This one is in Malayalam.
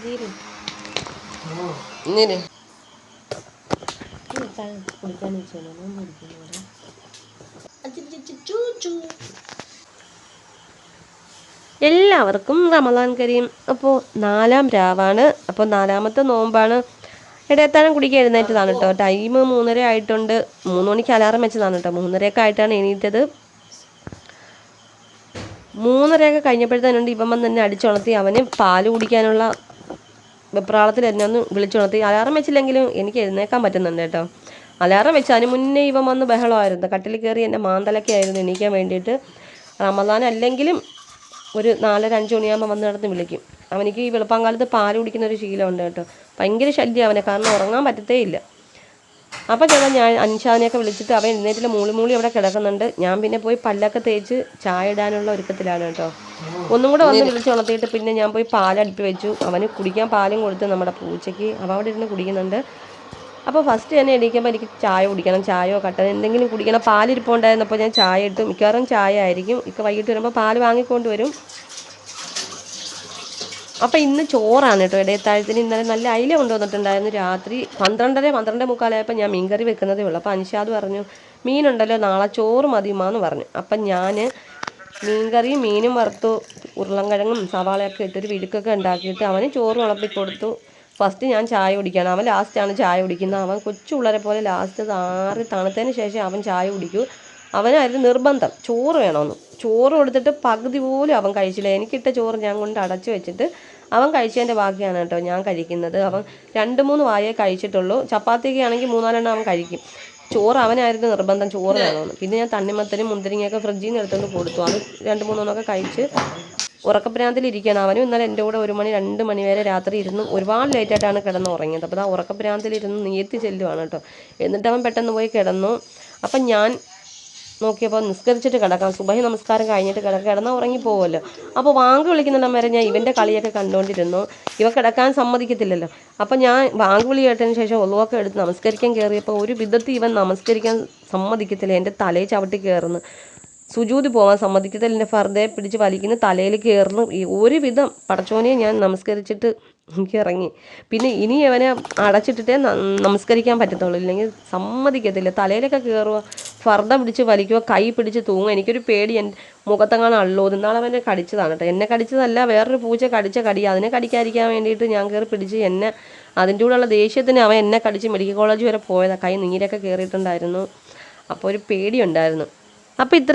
നീര് നീര് കുടിക്കാൻ എല്ലാവർക്കും റമദാൻ കരീം. അപ്പോൾ നാലാം രാവാണ്. അപ്പോൾ നാലാമത്തെ നോമ്പാണ്. ഇടയത്താനം കുടിക്കാൻ എഴുന്നേറ്റതാണ് കേട്ടോ ടൈം മൂന്നര ആയിട്ടുണ്ട്. മൂന്ന് മണിക്ക് അലാറം വെച്ചതാണ് കേട്ടോ മൂന്നരയൊക്കെ ആയിട്ടാണ് എണീറ്റത്. മൂന്നരയൊക്കെ കഴിഞ്ഞപ്പോഴത്തേനുണ്ട് ഇവൻ വന്ന് തന്നെ അടിച്ചുണർത്തി. അവന് പാൽ കുടിക്കാനുള്ള വെപ്രാളത്തിൽ എന്നെ ഒന്ന് വിളിച്ചുണർത്തി അലാറം വെച്ചില്ലെങ്കിലും എനിക്ക് എഴുന്നേക്കാൻ പറ്റുന്നുണ്ട് കേട്ടോ. അലാറം വെച്ച് അതിന് മുന്നേ ഇവൻ വന്ന് ബഹളമായിരുന്നു. കട്ടിൽ കയറി എന്നെ മാന്തലൊക്കെയായിരുന്നു എണീക്കാൻ വേണ്ടിയിട്ട്. റമദാൻ അല്ലെങ്കിലും ഒരു നാലര അഞ്ച് മണിയാകുമ്പോൾ വന്ന് നടന്ന് വിളിക്കും. അവനിക്ക് ഈ വെളുപ്പാങ്കാലത്ത് പാൽ കുടിക്കുന്ന ഒരു ശീലമുണ്ട് കേട്ടോ. ഭയങ്കര ശല്യം അവനെ. കാരണം ഉറങ്ങാൻ പറ്റത്തേ ഇല്ല അപ്പോൾ ചേട്ടാ ഞാൻ അൻഷാനെയൊക്കെ വിളിച്ചിട്ട് അവൻ എഴുന്നേറ്റിൽ മൂളി മൂളി അവിടെ കിടക്കുന്നുണ്ട്. ഞാൻ പിന്നെ പോയി പല്ലൊക്കെ തേച്ച് ചായ ഇടാനുള്ള ഒരുക്കത്തിലാണ് കേട്ടോ. ഒന്നും കൂടെ വന്ന് വിളിച്ച് ഉണർത്തിയിട്ട് പിന്നെ ഞാൻ പോയി പാലടുപ്പി വെച്ചു. അവന് കുടിക്കാൻ പാലും കൊടുത്ത് നമ്മുടെ പൂച്ചയ്ക്ക് അവ അവിടെ ഇരുന്ന് കുടിക്കുന്നുണ്ട്. അപ്പോൾ ഫസ്റ്റ് തന്നെ എണീക്കുമ്പോൾ എനിക്ക് ചായ കുടിക്കണം ചായയോ കട്ടൻ എന്തെങ്കിലും കുടിക്കണം. പാലിരിപ്പുണ്ടായിരുന്നപ്പോൾ ഞാൻ ചായ ഇട്ടു മിക്കവാറും ചായ ആയിരിക്കും. ഇക്ക വൈകിട്ട് വരുമ്പോൾ പാൽ വാങ്ങിക്കൊണ്ട് വരും. അപ്പോൾ ഇന്ന് ചോറാണ് കേട്ടോ. ഇടയത്താഴത്തിന് ഇന്നലെ നല്ല അയില കൊണ്ടുവന്നിട്ടുണ്ടായിരുന്നു. രാത്രി പന്ത്രണ്ടര പന്ത്രണ്ട് മുക്കാലായപ്പോൾ ഞാൻ മീൻകറി വെക്കുന്നതേ ഉള്ളൂ. അപ്പോൾ അനുഷാദ് പറഞ്ഞു മീനുണ്ടല്ലോ നാളെ ചോറ് മതിയുമാന്ന് പറഞ്ഞു. അപ്പം ഞാൻ മീൻകറിയും മീനും വറുത്തു ഉരുളൻകിഴങ്ങും സവാളയൊക്കെ ഇട്ടൊരു വിഴുക്കൊക്കെ ഉണ്ടാക്കിയിട്ട് അവന് ചോറ് വിളമ്പി കൊടുത്തു. ഫസ്റ്റ് ഞാൻ ചായ കുടിക്കണം. അവൻ ലാസ്റ്റാണ് ചായ കുടിക്കുന്നത്. അവൻ കൊച്ചു പോലെ ലാസ്റ്റ് ആറി തണുത്തതിന് ശേഷം അവൻ ചായ കുടിക്കൂ. അവനായിരുന്നു നിർബന്ധം. ചോറ് വേണമെന്ന് ചോറ് കൊടുത്തിട്ട് പകുതി പോലും അവൻ കഴിച്ചില്ല. എനിക്കിട്ട ചോറ് ഞാൻ കൊണ്ട് അടച്ചു വെച്ചിട്ട് അവൻ കഴിച്ചതിന്റെ ബാക്കിയാണ് കേട്ടോ ഞാൻ കഴിക്കുന്നത്. അവൻ രണ്ട് മൂന്ന് വായേ കഴിച്ചിട്ടുള്ളൂ. ചപ്പാത്തിയൊക്കെ ആണെങ്കിൽ മൂന്നാലെണ്ണം അവൻ കഴിക്കും. ചോറ് അവനായിരുന്നു നിർബന്ധം. ചോറ് വേണമെന്ന് പിന്നെ ഞാൻ തണ്ണിമത്തനും മുന്തിരിങ്ങയൊക്കെ ഫ്രിഡ്ജിൽ നിന്ന് എടുത്തുകൊണ്ട് കൊടുത്തു. അത് രണ്ട് മൂന്നെണ്ണമൊക്കെ കഴിച്ച് ഉറക്കപ്രാന്തിലിരിക്കുകയാണ് അവനും ഇന്നലെ എന്റെ കൂടെ ഒരു മണി രണ്ട് മണി വരെ രാത്രി ഇരുന്ന് ഒരുപാട് ലേറ്റായിട്ടാണ് കിടന്ന് ഉറങ്ങിയത് അപ്പോൾ ആ ഉറക്കപ്രാന്തിലിരുന്ന് നീത്തി ചെല്ലുവാണ് കേട്ടോ. എന്നിട്ട് അവൻ പെട്ടെന്ന് പോയി കിടന്നു. അപ്പം ഞാൻ നോക്കിയപ്പോൾ നിസ്കരിച്ചിട്ട് കിടക്കാം സുബഹി നമസ്കാരം കഴിഞ്ഞിട്ട് കിടക്കുക കിടന്നാൽ ഉറങ്ങി പോകുമല്ലോ അപ്പോൾ വാങ്ക് വിളിക്കുന്നിടം വരെ ഞാൻ ഇവന്റെ കളിയൊക്കെ കണ്ടുകൊണ്ടിരുന്നു ഇവ കിടക്കാൻ സമ്മതിക്കത്തില്ലല്ലോ. അപ്പോൾ ഞാൻ വാങ്ക് വിളി കേട്ടതിന് ശേഷം ഒന്നുമൊക്കെ എടുത്ത് നമസ്കരിക്കാൻ കയറിയപ്പോൾ ഒരു വിധത്തിൽ ഇവൻ നമസ്കരിക്കാൻ സമ്മതിക്കത്തില്ല. എന്റെ തലയിൽ ചവിട്ടി കയറുന്നു സുജൂതി പോകാൻ സമ്മതിക്കത്തില്ല. എന്റെ ഫർദയെ പിടിച്ച് വലിക്കുന്ന തലയിൽ കയറുന്നു ഈ ഒരുവിധം പടച്ചോനെ ഞാൻ നമസ്കരിച്ചിട്ട് എനിക്ക് ഇറങ്ങി. പിന്നെ ഇനി അവനെ അടച്ചിട്ടിട്ടേ നമസ്കരിക്കാൻ പറ്റത്തുള്ളൂ. ഇല്ലെങ്കിൽ സമ്മതിക്കത്തില്ല. തലയിലൊക്കെ കയറുക ഫർദ പിടിച്ച് വലിക്കുക കൈ പിടിച്ച് തൂങ്ങുക എനിക്കൊരു പേടി എന്റെ മുഖത്തെങ്ങാണ് അള്ളോ ഇന്നാളെ അവനെ കടിച്ചതാണ് കേട്ടോ എന്നെ കടിച്ചതല്ല വേറൊരു പൂച്ച കടിച്ച കടി അതിനെ കടിക്കാതിരിക്കാൻ വേണ്ടിയിട്ട് ഞാൻ കയറി പിടിച്ച് എന്നെ അതിന്റെ കൂടെയുള്ള ദേഷ്യത്തിന് അവൻ എന്നെ കടിച്ച് മെഡിക്കൽ കോളേജ് വരെ പോയതാണ് കൈ നീരൊക്കെ കയറിയിട്ടുണ്ടായിരുന്നു അപ്പോൾ ഒരു പേടിയുണ്ടായിരുന്നു. അപ്പോൾ ഇത്ര